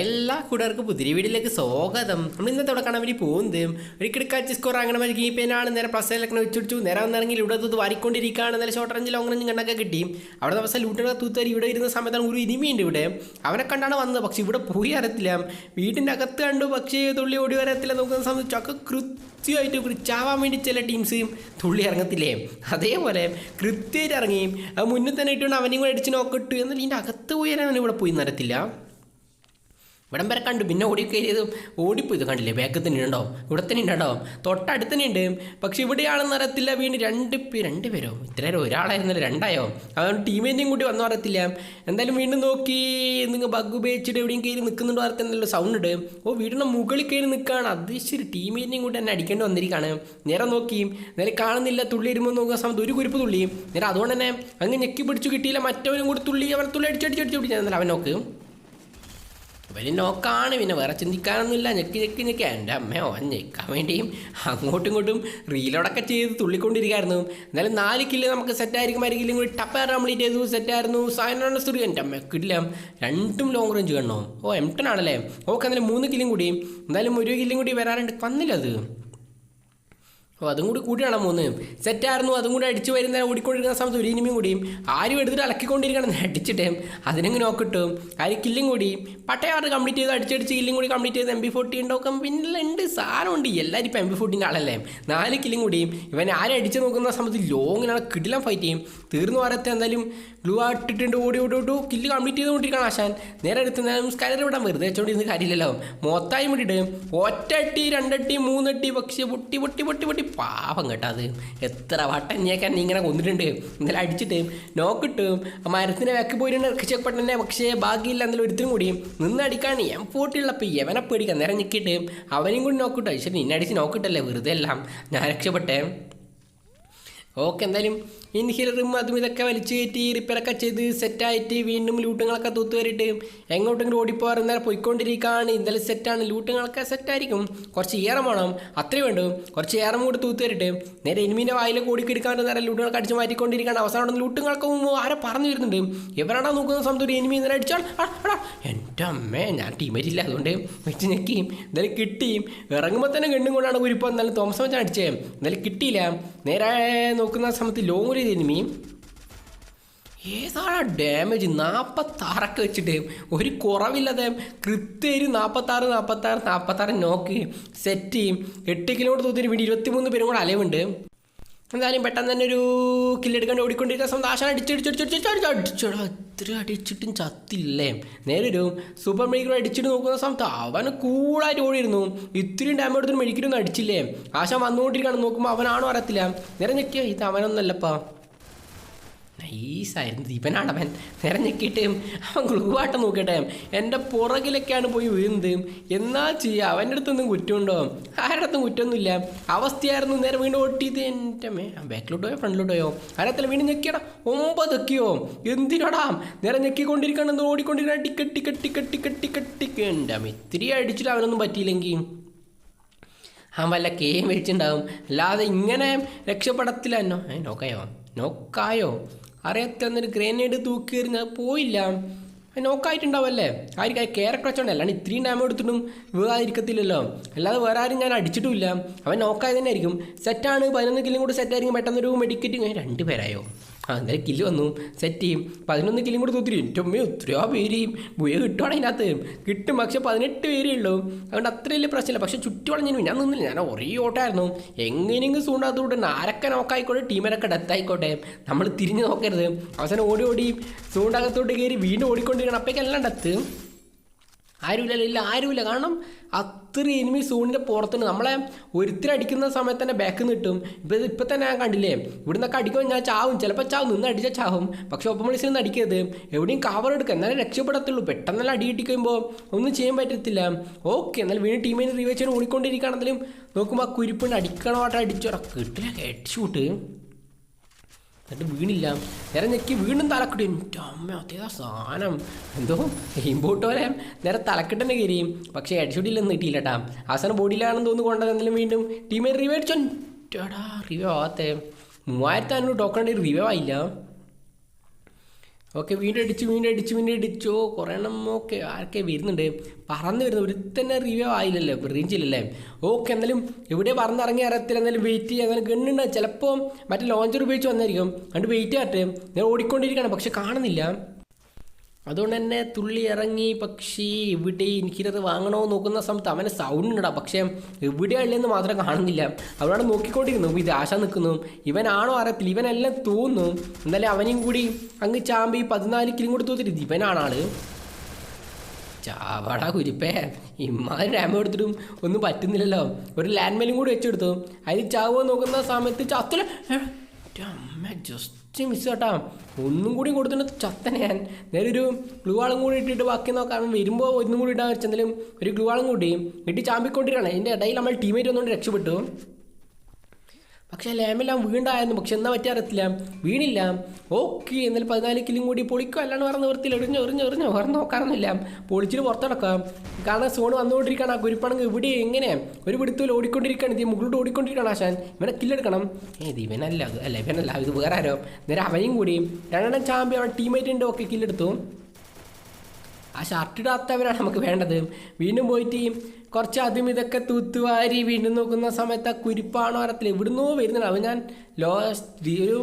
എല്ലാ കൂട്ടുകാർക്കും പുതിരി വീടിലേക്ക് സ്വാഗതം. നമ്മൾ ഇന്നത്തെ അവിടെ കാണാൻ വേണ്ടി പോകുന്നത് ഒരു കിടക്കാച്ച് സ്കോർ അങ്ങനെ മതി കീപ്പേനാണ് നേരെ പ്ലസ് പ്രസയിലൊക്കെ വെച്ചുടിച്ചു. നേരെ വന്നിറങ്ങി ഇവിടെ തൂത്ത് വാരിക്കൊണ്ടിരിക്കുകയാണ്. നല്ല ഷോർട്ട് റേഞ്ച് ലോങ് റേഞ്ച് കണ്ടൊക്കെ കിട്ടി. അവിടെ ദിവസം ലൂട്ടിനെ തൂത്തരി ഇവിടെ ഇരുന്ന സമയത്താണ് ഒരു ഇനിമിയുണ്ട് ഇവിടെ. അവനെ കണ്ടാണ് വന്നത്. പക്ഷേ ഇവിടെ പോയി അറിയത്തില്ല. വീട്ടിന്റെ അകത്ത് കണ്ടു. പക്ഷേ തുള്ളി ഓടി വരത്തില്ല. നോക്കുന്ന സമയത്ത് ചക്ക കൃത്യമായിട്ട് കുറിച്ചാവാൻ ചാവാൻ വേണ്ടി ചില ടീംസ് തുള്ളി ഇറങ്ങത്തില്ലേ? അതേപോലെ കൃത്യമായിട്ട് ഇറങ്ങി. മുന്നിൽ തന്നെ ഇട്ടുകൊണ്ട് അവനെയും കൂടെ അടിച്ച് നോക്കിട്ടു എന്നാൽ ഇതിന്റെ അകത്ത് പോയി അവൻ ഇവിടെ പോയി നടത്തില്ല ഇവിടം വരെ കണ്ടു പിന്നെ ഓടി കയറിയതും ഓടിപ്പോയി. ഇത് കണ്ടില്ലേ? ബാക്കിൽ തന്നെ ഉണ്ടോ ഇവിടെ തന്നെ ഉണ്ടോ തൊട്ടടുത്ത് തന്നെ ഉണ്ട് പക്ഷെ ഇവിടെയാണെന്ന് അറിയത്തില്ല. വീണ്ടും രണ്ട് പേര് രണ്ട് പേരോ? ഇത്ര ഒരാളായിരുന്നില്ല രണ്ടായോ? അതുകൊണ്ട് ടീമേന്റെയും കൂടി വന്നു അറിയത്തില്ല. എന്തായാലും വീണ്ടും നോക്കി. നിങ്ങൾ ബഗ് ഉപയോഗിച്ചിട്ട് എവിടെയും കയറി നിൽക്കുന്നുണ്ടോ അറിയത്തില്ലല്ലോ സൗണ്ട് ഉണ്ട് ഓ വീടിന്റെ മുകളിൽ കയറി നിൽക്കുകയാണ് അത് ശരി ടീമേന്റെയും കൂടി തന്നെ അടിക്കേണ്ടി വന്നിരിക്കുകയാണ് നേരെ നോക്കി. നേരെ കാണുന്നില്ല. തുള്ളി ഇരുമ്പോൾ നോക്കുന്ന സമയത്ത് ഒരു കുരിപ്പ് തുള്ളി. നേരെ അതുകൊണ്ട് തന്നെ അങ്ങ് ഞെക്കി പിടിച്ചു കിട്ടിയില്ല. മറ്റവനും കൂടി തുള്ളി അവൻ തുള്ളി അടിച്ചടിച്ചടിച്ച് പിടിച്ചാൽ അവൻ നോക്ക്. ഇവർ നോക്കാണ് പിന്നെ വേറെ ചിന്തിക്കാനൊന്നുമില്ല. ഞെക്കി ഞെക്കി ഞെക്കി. എന്റെ അമ്മയോ ഞെക്കാൻ വേണ്ടിയും അങ്ങോട്ടും ഇങ്ങോട്ടും റീലോടൊക്കെ ചെയ്ത് തുള്ളിക്കൊണ്ടിരിക്കുകയായിരുന്നു എന്നാലും നാല് കില്ല് നമുക്ക് സെറ്റായിരിക്കും ആയിരിക്കും കൂടി ടപ്പർ കംപ്ലീറ്റ് ചെയ്തു സെറ്റായിരുന്നു സായനാണ് സ്തുതി എന്റെ അമ്മ കിട്ടില്ല രണ്ടും ലോങ് റേഞ്ച് കാണണോ ഓ എം ടെൻ ആണല്ലേ? ഓക്കെ എന്നാലും മൂന്ന് കില്ലും കൂടി. എന്തായാലും ഒരു കില്ലും കൂടി വരാറുണ്ട്. വന്നില്ല അത്. ഓ അതും കൂടി കൂട്ടിയാണ് മൂന്ന്? സെറ്റായിരുന്നു അതും കൂടി അടിച്ച് വരുന്ന ഓടിക്കൊണ്ടിരിക്കുന്ന സമയത്ത് ഒരു ഇനിമയും കൂടിയും ആരും എടുത്തിട്ട് അലക്കിക്കൊണ്ടിരിക്കണം അടിച്ചിട്ട് അതിനങ്ങ് നോക്കിട്ടും ആര് കില്ലും കൂടി. പട്ടയാറ് കംപ്ലീറ്റ് ചെയ്ത് അടിച്ചടിച്ച് കില്ലും കൂടി കംപ്ലീറ്റ് ചെയ്ത്. എം ബി ഫോർട്ടി ഉണ്ടാക്കും പിന്നെ ഉണ്ട് സാധനമുണ്ട് എല്ലാവരും ഇപ്പം എം ബി ഫോർട്ടീന്റെ ആളല്ലേ? നാല് കില്ലും കൂടിയും. ഇവൻ ആരും അടിച്ച് നോക്കുന്ന സമയത്ത് ലോങ്ങിനാണ് കിടിലം ഫൈറ്റ് ചെയ്യും. തീർന്നു പറയത്തെ എന്തായാലും ഗ്ലൂ ആട്ടിട്ടുണ്ട് ഓടി ഓടി ഓട്ടു കില്ല് കംപ്ലീറ്റ് ചെയ്തുകൊണ്ടിരിക്കണം ആശാൻ. നേരെ എടുത്ത് ഞാൻ സ്കാനർ വിടാൻ വെറുതെ വെച്ചോണ്ടിരുന്ന കാര്യമില്ലല്ലോ. മൊത്തമായി വിട്ടിട്ട് ഒറ്റട്ടി രണ്ടട്ടി മൂന്നട്ടി പക്ഷേ പൊട്ടി പൊട്ടി പൊട്ടി പൊട്ടി പാപം കേട്ടോ അത്. എത്ര വട്ടം ഞേക്കാൻ ഇങ്ങനെ കൊന്നിട്ടുണ്ട്. ഇന്നലെ അടിച്ചിട്ട് നോക്കിട്ട് മരത്തിനെ വെക്ക് പോയിട്ടുണ്ട്. രക്ഷപ്പെട്ടന്നെ പക്ഷേ ഭാഗ്യമില്ല. എന്നാലും ഒരുത്തിനും കൂടി നിന്ന് അടിക്കാണ് എം ഫോട്ടിയുള്ളപ്പോൾ എവനെ പേടിക്കാൻ നേരം ഞെക്കിയിട്ട് അവനെയും കൂടി നോക്കിട്ടോ. ശരി നിന്നെ അടിച്ച് നോക്കിട്ടല്ലേ വെറുതെ എല്ലാം. ഞാൻ രക്ഷപ്പെട്ടേ. ഓക്കെ എന്തായാലും ഇൻഹിലറും അതും ഇതൊക്കെ വലിച്ചു കയറ്റി റിപ്പയറൊക്കെ ചെയ്ത് സെറ്റായിട്ട് വീണ്ടും ലൂട്ടുകളൊക്കെ തൂത്ത് വരിട്ട് എങ്ങോട്ടെങ്കിലും ഓടിപ്പോകാറ് നേരെ പോയിക്കൊണ്ടിരിക്കുകയാണ്. ഇന്നലെ സെറ്റാണ് ലൂട്ടുകളൊക്കെ സെറ്റായിരിക്കും കുറച്ച് ഏറം വേണം. അത്രയും വേണ്ടു. കുറച്ച് ഏറം കൂടി തൂത്ത് വരിട്ട് നേരെ എനിമീന്റെ വായിൽ കൂടിക്കെടുക്കാണ്ട് നേരെ ലൂട്ടുകളൊക്കെ അടിച്ച് മാറ്റിക്കൊണ്ടിരിക്കുകയാണ്. അവസാനം ലൂട്ടുകളൊക്കെ ആരെ പറഞ്ഞു വരുന്നുണ്ട്. എവരാണോ നോക്കുന്ന സമയത്ത് ഒരു എനിമി നേരെ അടിച്ചാൽ എന്റെ അമ്മേ ഞാൻ ടീമേറ്റില്ല അതുകൊണ്ട് വെച്ച് ഞെക്കിയും. എന്തായാലും കിട്ടിയും. ഇറങ്ങുമ്പോൾ തന്നെ കെണ്ണും കൊണ്ടാണ് കുരിപ്പോൾ എന്നാലും തോമസ് വെച്ചാൽ അടിച്ചേ. എന്നാലും കിട്ടിയില്ല. നേരെ നോക്കുന്ന സമയത്ത് ലോങ് ഒരു എനിമി ഏതാണ് ഡാമേജ് നാൽപ്പത്താറൊക്കെ വെച്ചിട്ട്. ഒരു കുറവില്ലാതെ കൃത്യം നാൽപ്പത്താറ് നാൽപ്പത്താറ് നാൽപ്പത്താറ് നോക്ക് സെറ്റ് ചെയ്യും. എട്ട് കിലോമീറ്റർ തൂത്തിന് വേണ്ടി ഇരുപത്തിമൂന്ന് പേരും കൂടെ അലവുണ്ട് എന്തായാലും പെട്ടെന്ന് തന്നെ ഒരു കില്ലെടുക്കാണ്ട് ഓടിക്കൊണ്ടിരിക്കുന്ന സമയത്ത് ആശാൻ അടിച്ചടിച്ചടിച്ചടിച്ചടിച്ചടാ അത്ര അടിച്ചിട്ടും ചത്തില്ലേ? നേരെ ഒരു സൂപ്പർ മെഡിക്കൽ അടിച്ചിട്ട് നോക്കുന്ന സമയത്ത് അവൻ കൂളായിട്ട് ഓടിയിരുന്നു. ഇത്രയും ഡാമേജ് എടുത്തിട്ട് മെഡിക്കലൊന്നും അടിച്ചില്ലേ? ആശാൻ വന്നുകൊണ്ടിരിക്കുകയാണ്. നോക്കുമ്പോൾ അവനാണോ അറിയത്തില്ല. നേരെ ഞെക്കിയ? ഇത് അവനൊന്നല്ലപ്പാ. നൈസായിരുന്നു ദീപനാണ് അവൻ നേരെ ഞെക്കിയിട്ട് അവൻ ഗ്ലൂവാട്ടം നോക്കട്ടെ. എന്റെ പുറകിലൊക്കെയാണ് പോയി വീഴുന്നത്. എന്നാ ചെയ്യുക അവന്റെ അടുത്തൊന്നും കുറ്റമുണ്ടോ? ആരുടെ അടുത്തും കുറ്റമൊന്നുമില്ല. അവസ്ഥയായിരുന്നു നേരെ വീണ്ടും ഓട്ടിയത് എന്റെ മേ ബാക്കിലോട്ട് പോയോ? ഫ്രണ്ടിലോട്ട് പോയോ? ആരത്തില്ല വീണ്ടും ഞെക്കിയടാ. ഒമ്പതൊക്കെയോ എന്തിനടാ? നേരെ ഞെക്കിക്കൊണ്ടിരിക്കണം ഓടിക്കൊണ്ടിരിക്കണം ticket ticket ticket ticket ticket ticket. എന്റെ ഇത്തിരി അടിച്ചിട്ട് അവനൊന്നും പറ്റിയില്ലെങ്കിൽ. ആ വല്ല കേം വെച്ചിട്ടുണ്ടാവും അല്ലാതെ ഇങ്ങനെ രക്ഷപ്പെടത്തില്ല എന്നോ? നോക്കായോ? നോക്കായോ? അറിയത്തന്നൊരു ഗ്രനേഡ് തൂക്കി എറിഞ്ഞ പോയില്ല. അത് നോക്കായിട്ടുണ്ടാവല്ലേ? ആയിരിക്കും ക്യാരക്ടർ വെച്ചോണ്ട്. അല്ലാണ്ട് ഇത്രയും ഡാമേജ് എടുത്തിട്ടും വീഴാതിരിക്കത്തില്ലല്ലോ അല്ലാതെ വേറെ ആരും ഞാൻ അടിച്ചിട്ടുമില്ല. അവൻ നോക്കായത് തന്നെ ആയിരിക്കും. സെറ്റാണ് പതിനൊന്ന് കിലും കൂടി സെറ്റായിരിക്കും പെട്ടെന്നൊരു മെഡിക്കറ്റ് രണ്ട് പേരായോ എന്തായാലും കില്ല് വന്നു. സെറ്റ് ചെയ്യും. പതിനൊന്ന് കില്ലും കൂടി തൂത്തിരി എന്റെ അമ്മ എത്രയോ പേര്. ബുയ കിട്ടുവാണ് അതിനകത്ത്. കിട്ടും പക്ഷെ പതിനെട്ട് പേരേ ഉള്ളൂ. അതുകൊണ്ട് അത്ര വലിയ പ്രശ്നമില്ല. പക്ഷെ ചുറ്റുവളഞ്ഞു ഞാൻ നിന്നില്ല. ഞാൻ ഒരേ ഓട്ടായിരുന്നു എങ്ങനെയെങ്കിലും സൂണ്ടാത്തോട്ട് ആരൊക്കെ നോക്കായിക്കോട്ടെ ടീമിനൊക്കെ ഡെത്ത് ആയിക്കോട്ടെ നമ്മൾ തിരിഞ്ഞ് നോക്കരുത്. അവസാനം ഓടി ഓടി സൂണ്ടകത്തോട്ട് കയറി വീണ്ടും ഓടിക്കൊണ്ടിരിക്കണം. അപ്പേക്കെല്ലാം ഡെത്ത് ആരുമില്ല ഇല്ല ആരുമില്ല. കാരണം അത്ര എനിമി സൂണിന്റെ പുറത്തുണ്ട്. നമ്മളെ ഒരുത്തിരടിക്കുന്ന സമയത്ത് തന്നെ ബാക്ക് നിട്ടും ഇപ്പം ഇപ്പം തന്നെ ഞാൻ കണ്ടില്ലേ? ഇവിടെ നിന്നൊക്കെ അടിക്കുമ്പോൾ ഞാൻ ചാവും. ചിലപ്പോൾ ചാവും. നിന്ന് അടിച്ചാൽ ചാവും. പക്ഷെ ഒപ്പം വിളിച്ച് നിന്ന് അടിക്കരുത്. എവിടെയും കവർ എടുക്കുക. എന്നാലും രക്ഷപ്പെടത്തുള്ളൂ. പെട്ടെന്നല്ല അടി കിട്ടിക്കുമ്പോൾ ഒന്നും ചെയ്യാൻ പറ്റത്തില്ല. ഓക്കെ എന്നാലും വീണ്ടും ടീമിന് റീവെച്ചാൽ ഓടിക്കൊണ്ടിരിക്കുകയാണെങ്കിലും നോക്കുമ്പോൾ ആ കുരിപ്പുണ്ട്. അടിക്കണമായിട്ട് അടിച്ചോടാ കിട്ടില്ല. ഹെഡ്ഷൂട്ട് എന്നിട്ട് വീണില്ല. നേരെ ഞെക്കി വീണ്ടും തലക്കിട്ട്. എന്റെ അമ്മ അതേതാ സാധനം. എന്തോ ഇമ്പോട്ട് പോലെ. നേരെ തലക്കിട്ടന്നെ കയറിയും പക്ഷേ ഹെഡ്ഷൂട്ടിലൊന്നും കിട്ടിയില്ല കേട്ടാ അവസാനം ബോഡിയിലാണെന്ന് തോന്നുന്നു കൊണ്ടത്. എന്തെങ്കിലും വീണ്ടും ടീമേ റിവൈവ് അടിച്ചോ റിവേ ആവാത്തേ. മൂവായിരത്തി അഞ്ഞൂറ് ടോക്കൺ റിവേ ആയില്ല. ഓക്കെ വീണ്ടും അടിച്ചു വീണ്ടും അടിച്ചു വീണ്ടും അടിച്ചോ കുറേ എണ്ണം ഓക്കെ ആരൊക്കെ വരുന്നുണ്ട്. പറന്ന് വരുന്നത് ഒരു തന്നെ റിവ്യൂ ആയില്ലല്ലോ റേഞ്ചില്ലല്ലേ ഓക്കെ എന്നാലും എവിടെ പറന്നിറങ്ങി അറിയത്തില്ല. എന്നാലും വെയിറ്റ് ചെയ്യുക എന്നാലും ഗണ്ണുണ്ട്. ചിലപ്പോൾ മറ്റേ ലോഞ്ചർ ഉപയോഗിച്ച് വന്നായിരിക്കും. അതുകൊണ്ട് വെയിറ്റ് ആട്ടെ ഞാൻ ഓടിക്കൊണ്ടിരിക്കുകയാണ് പക്ഷെ കാണുന്നില്ല. അതുകൊണ്ട് തന്നെ തുള്ളി ഇറങ്ങി പക്ഷി ഇവിടെ എനിക്കിരത് വാങ്ങണോ നോക്കുന്ന സമയത്ത് അവനെ സൗണ്ട് ഉണ്ടാ പക്ഷേ എവിടെയുള്ളതെന്ന് മാത്രം കാണുന്നില്ല. അവനവിടെ നോക്കിക്കൊണ്ടിരുന്നു ഇത് ആശ നിൽക്കുന്നു. ഇവനാണോ അറിയത്തില്ല ഇവനെല്ലാം തോന്നുന്നു. എന്നാലും അവനെയും കൂടി അങ്ങ് ചാമ്പി പതിനാല് കിലും കൂടി തോന്നിട്ട് ഇവനാണ് ആൾ. ചാവടാ കുരിപ്പേ. ഇമ്മാതിരി ഡാമ എടുത്തിട്ടും ഒന്നും പറ്റുന്നില്ലല്ലോ. ഒരു ലാൻഡ് മെയിലും കൂടി വെച്ചെടുത്തു. അതിൽ ചാവോ നോക്കുന്ന സമയത്ത് ചത്തല അമ്മ ജസ്റ്റ് മിസ് കേട്ടാ ഒന്നും കൂടി കൊടുത്തിട്ട് ചത്തനെ ഞാൻ. നേരെ ഒരു ഗ്ലൂ ആളും കൂടി ഇട്ടിട്ട് ബാക്കി നോക്കാം. വരുമ്പോൾ ഒന്നും കൂടി ഇടാൻ വെച്ചെങ്കിലും ഒരു ഗ്ലൂ ആളും കൂടി ഇട്ട് ചാമ്പിക്കൊണ്ടിരിക്കണം അതിന്റെ ഇടയിൽ നമ്മൾ ടീമേറ്റ് ഒന്നുകൊണ്ട് രക്ഷപ്പെട്ടു. പക്ഷേ ലാമെല്ലാം വീണ്ടായിരുന്നു പക്ഷെ എന്നാ പറ്റി അറിയത്തില്ല. വീണില്ല. ഓക്കെ എന്നാൽ പതിനാല് കിലും കൂടി പൊളിക്കും. അല്ലാണ്ട് വേറെ നിർത്തില്ല എറിഞ്ഞു എറിഞ്ഞു എറിഞ്ഞു. വേറെ നോക്കാറൊന്നുമില്ല. പൊളിച്ചിട്ട് പുറത്തടക്കാം കാരണം സോൺ വന്നുകൊണ്ടിരിക്കുകയാണ്. ആ കുരിപ്പാണെങ്കിൽ ഇവിടെ എങ്ങനെ? ഒരു പിടുത്തിൽ ഓടിക്കൊണ്ടിരിക്കുകയാണ്. ഇത് മുകളിലോട്ട് ഓടിക്കൊണ്ടിരിക്കുകയാണ് ആശാൻ. ഇവനെ കില്ലെടുക്കണം ഏത് ഇവനല്ല. അല്ല ഇവനല്ല. ഇത് വേറെ ആരോ. നേരെ അവനും കൂടി. രണ്ടെണ്ണം ചാമ്പ്യൻ അവൻ ടീമേറ്റ് ഉണ്ട് ഓക്കെ കില്ലെടുത്തു ആ ഷർട്ട് ഇടാത്തവരാണ് നമുക്ക് വേണ്ടത്. വീണ്ടും പോയിട്ട് കുറച്ച് അതും ഇതൊക്കെ തൂത്തുവാരി വീണ്ടും നോക്കുന്ന സമയത്ത് ആ കുരിപ്പാണോ അറിയത്തില്ല ഇവിടുന്നോ വരുന്നുണ്ട് അപ്പോൾ ഞാൻ ലോ ഒരു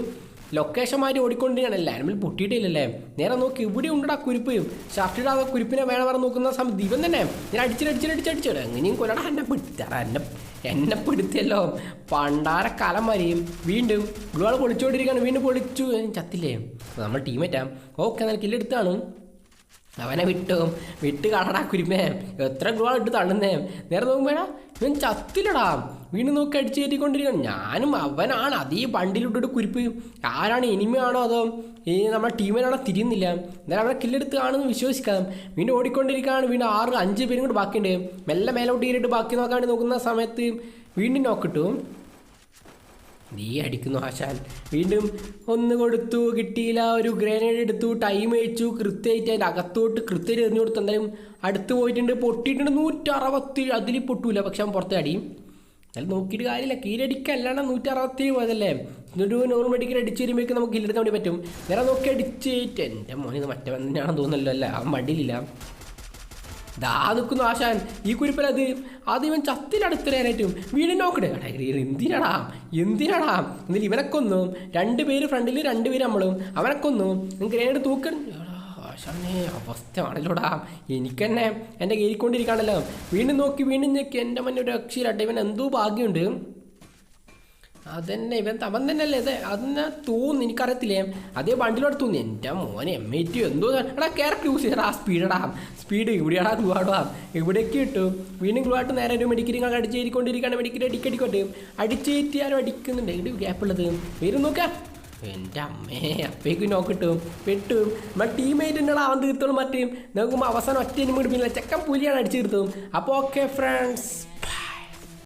ലൊക്കേഷൻ മാറ്റി ഓടിക്കൊണ്ടിരിക്കുകയാണ്. ലാൻഡിൽ പൊട്ടിയിട്ടില്ലല്ലേ? നേരെ നോക്കി. ഇവിടെ ഉണ്ടടാ കുരിപ്പ്. ഷർട്ട് ഇടാതെ കുരിപ്പിനെ വേണം പറഞ്ഞ് നോക്കുന്ന സമയത്ത് ഇവൻ തന്നെ. ഞാൻ അടിച്ചിട്ടടിച്ചിട്ടടിച്ചടിച്ചിട എങ്ങനെയും കൊല്ലടാ. എന്നെ പിടിച്ചാറ എന്നെ എന്നെ പിടുത്തിയല്ലോ പണ്ടാര കലം വരെയും വീണ്ടും ഗ്ലുവാൾ പൊളിച്ചുകൊണ്ടിരിക്കുകയാണ് വീണ്ടും പൊളിച്ചു. ചത്തില്ലേ? നമ്മൾ ടീമേറ്റാ ഓക്കെ എന്നാൽ കില്ലെടുത്താണ് അവനെ വിട്ടും. വിട്ട് കാണടാ കുരുമേ. എത്ര ഗ്രൂ ഇട്ട് തള്ളുന്നേ. നേരെ നോക്കുമ്പോഴാ ഇവൻ ചത്തിലടാ വീണ്ടും നോക്കി അടിച്ചു കയറ്റിക്കൊണ്ടിരിക്കണം ഞാനും അവനാണ്. അതീ വണ്ടിയിലിട്ടിട്ട് കുരിപ്പ്. ആരാണ് എനിമയാണോ അതോ ഈ നമ്മുടെ ടീമിനാണോ തിരിയുന്നില്ല. എന്നാലും അവനെ കില്ലെടുത്ത് കാണുമെന്ന് വിശ്വസിക്കാം. വീണ്ടും ഓടിക്കൊണ്ടിരിക്കുകയാണ്. വീണ്ടും ആറ് അഞ്ച് പേരും കൂടി ബാക്കിയുണ്ട്. മെല്ലെ മേലോട്ട് കയറിയിട്ട് ബാക്കി നോക്കാൻ നോക്കുന്ന സമയത്ത് വീണ്ടും നോക്കിട്ടു നീ അടിക്കുന്നു ആശാൻ. വീണ്ടും ഒന്ന് കൊടുത്തു കിട്ടിയില്ല ഒരു ഗ്രനേഡ് എടുത്തു ടൈം വെച്ചു കൃത്യമായിട്ട് അതിന്റെ അകത്തോട്ട് കൃത്യമായിട്ട് എറിഞ്ഞു കൊടുത്തു. എന്തായാലും അടുത്ത് പോയിട്ടുണ്ട് പൊട്ടിയിട്ടുണ്ട് നൂറ്റി അറുപത്തി അതിൽ പൊട്ടൂല പക്ഷെ അവൻ പുറത്ത് അടിയും എന്നാലും നോക്കിയിട്ട് കാര്യമില്ല കീഴടിക്കല്ലാണ്ട് നൂറ്റി അറുപത്തി പോയതല്ലേ? എന്നിട്ട് നോർമൽ അടിക്കൽ അടിച്ച് വരുമ്പോഴേക്കും നമുക്ക് കില്ലെടുക്കാൻ വേണ്ടി പറ്റും. നേരെ നോക്കി അടിച്ചിട്ട് എന്റെ മോനിത് മറ്റേ തന്നെയാണെന്ന് തോന്നുന്നല്ലോ അല്ല അവൻ മടിയിലില്ല. ദാ നിൽക്കുന്നു ആശാൻ. ഈ കുരിപ്പലത് അത് അത് ഇവൻ ചത്തിലടുത്തരായിട്ടും വീട് നോക്കണേ എന്തിനടാ? എന്തിനടാ? എന്നിട്ട് ഇവനെ കൊന്നു. രണ്ട് പേര് ഫ്രണ്ടിൽ രണ്ട് പേര് നമ്മളും. അവനെ കൊന്നു. ഗ്രേഡ് തൂക്കൻ എടാ, ആശാനെ അവസ്ഥയാണല്ലോടാ. എനിക്ക് തന്നെ എന്റെ കയറിക്കൊണ്ടിരിക്കുകയാണല്ലോ വീണ്ടും നോക്കി വീണ്ടും ഞെക്കി എന്റെ മന്നെ ഒരു രക്ഷയിലട്ടെ ഇവൻ എന്തോ ഭാഗ്യമുണ്ട്. അതന്നെ ഇവൻ അവൻ തന്നെയല്ലേ അതെ അതെന്നെ തോന്നുന്നു എനിക്കറിയത്തില്ലേ? അതേ വണ്ടിയിലോട്ട് തോന്നി. എന്റെ മോനെ എം ഐ ടി എന്തോ എടാ കയറക്ക് യൂസ് ചെയ്യടാ സ്പീഡടാ സ്പീഡ് ഇവിടെയാടാ ഗ്ലൂവാടാ ഇവിടേക്ക് കിട്ടും വീണ്ടും ഗ്ലൂവായിട്ട് നേരെ ഒരു മെഡിക്കലിങ് അടിച്ചേരിക്കൊണ്ടിരിക്കുകയാണ്. മെഡിക്കൽ അടിക്കടിക്കോട്ടെ. അടിച്ചേറ്റി ആരും അടിക്കുന്നുണ്ട്. എവിടെ ഗ്യാപ്പുള്ളത്? വരും നോക്കാം. എന്റെ അമ്മേ അപ്പേക്ക് നോക്കിട്ടു പെട്ടു. നമ്മുടെ ടീമേറ്റ് ഉണ്ടോ അവൻ തീർത്തോളും മറ്റേ നോക്കുമ്പോൾ അവസാനം ഒറ്റ ഇനിമ പിന്നില്ല ചെക്കൻ പുലിയാണ് അടിച്ചു തീർത്തും അപ്പോൾ ഓക്കെ ഫ്രണ്ട്സ്